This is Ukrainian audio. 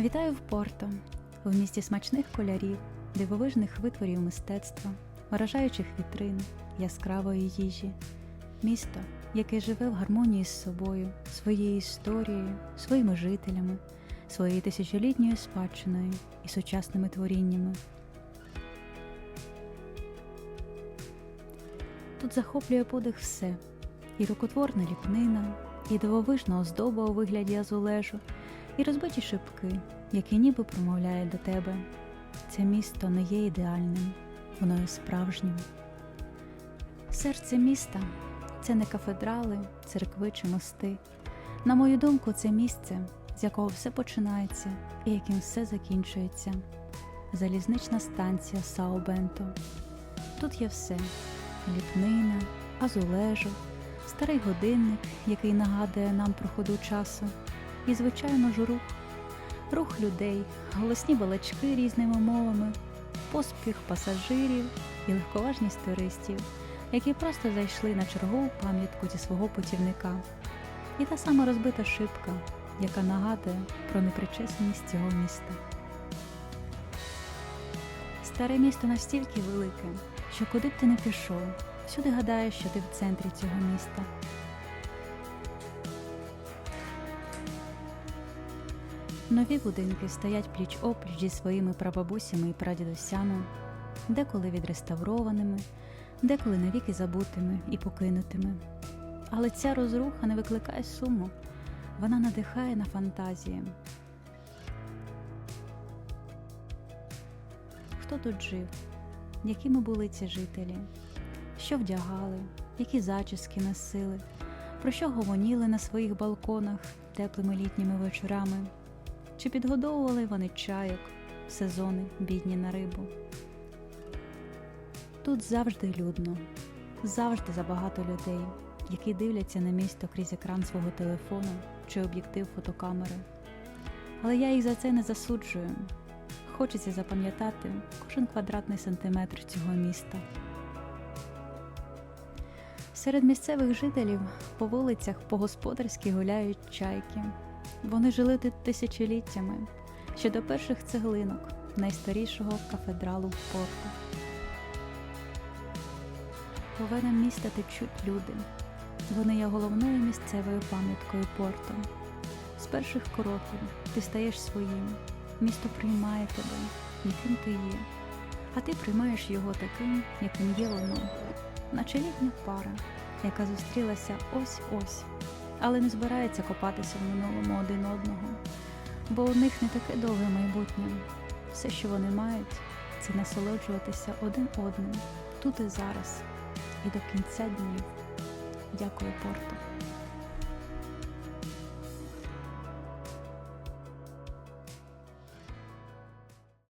Вітаю в Порто, в місті смачних кольорів, дивовижних витворів мистецтва, вражаючих вітрин, яскравої їжі, місто, яке живе в гармонії з собою, своєю історією, своїми жителями, своєю тисячолітньою спадщиною і сучасними творіннями. Тут захоплює подих все, і рукотворна ліпнина, і дивовижна оздоба у вигляді азулежу, і розбиті шибки, які ніби промовляють до тебе. Це місто не є ідеальним, воно є справжнім. Серце міста це не кафедрали, церкви чи мости. На мою думку, це місце, з якого все починається і яким все закінчується. Залізнична станція Сао Бенто. Тут є все: ліпнина, азулежу, старий годинник, який нагадує нам про ходу часу, і, звичайно ж, рух. Рух людей, голосні балачки різними мовами, поспіх пасажирів і легковажність туристів, які просто зайшли на чергову пам'ятку зі свого путівника. І та сама розбита шибка, яка нагадує про непричесаність цього міста. Старе місто настільки велике, що куди б ти не пішов, всюди гадаєш, що ти в центрі цього міста. Нові будинки стоять пліч опліч зі своїми прабабусями і прадідусями, деколи відреставрованими, деколи навіки забутими і покинутими. Але ця розруха не викликає суму, вона надихає на фантазії. Хто тут жив? Якими були ці жителі? Що вдягали, які зачіски носили, про що гомоніли на своїх балконах теплими літніми вечорами? Чи підгодовували вони чайок в сезони бідні на рибу? Тут завжди людно, завжди забагато людей, які дивляться на місто крізь екран свого телефону чи об'єктив фотокамери. Але я їх за це не засуджую. Хочеться запам'ятати кожен квадратний сантиметр цього міста. Серед місцевих жителів по вулицях по-господарськи гуляють чайки. Вони жили тут тисячоліттями, ще до перших цеглинок найстарішого кафедралу в Порто. По міста течуть люди. Вони є головною місцевою пам'яткою Порто. З перших кроків ти стаєш своїм, місто приймає тебе, яким ти є, а ти приймаєш його таким, яким є воно, наче літня пара, яка зустрілася ось-ось але не збирається копатися в минулому один одного, бо у них не таке довге майбутнє. Все, що вони мають, це насолоджуватися один одним тут і зараз, і до кінця днів. Дякую, Порто.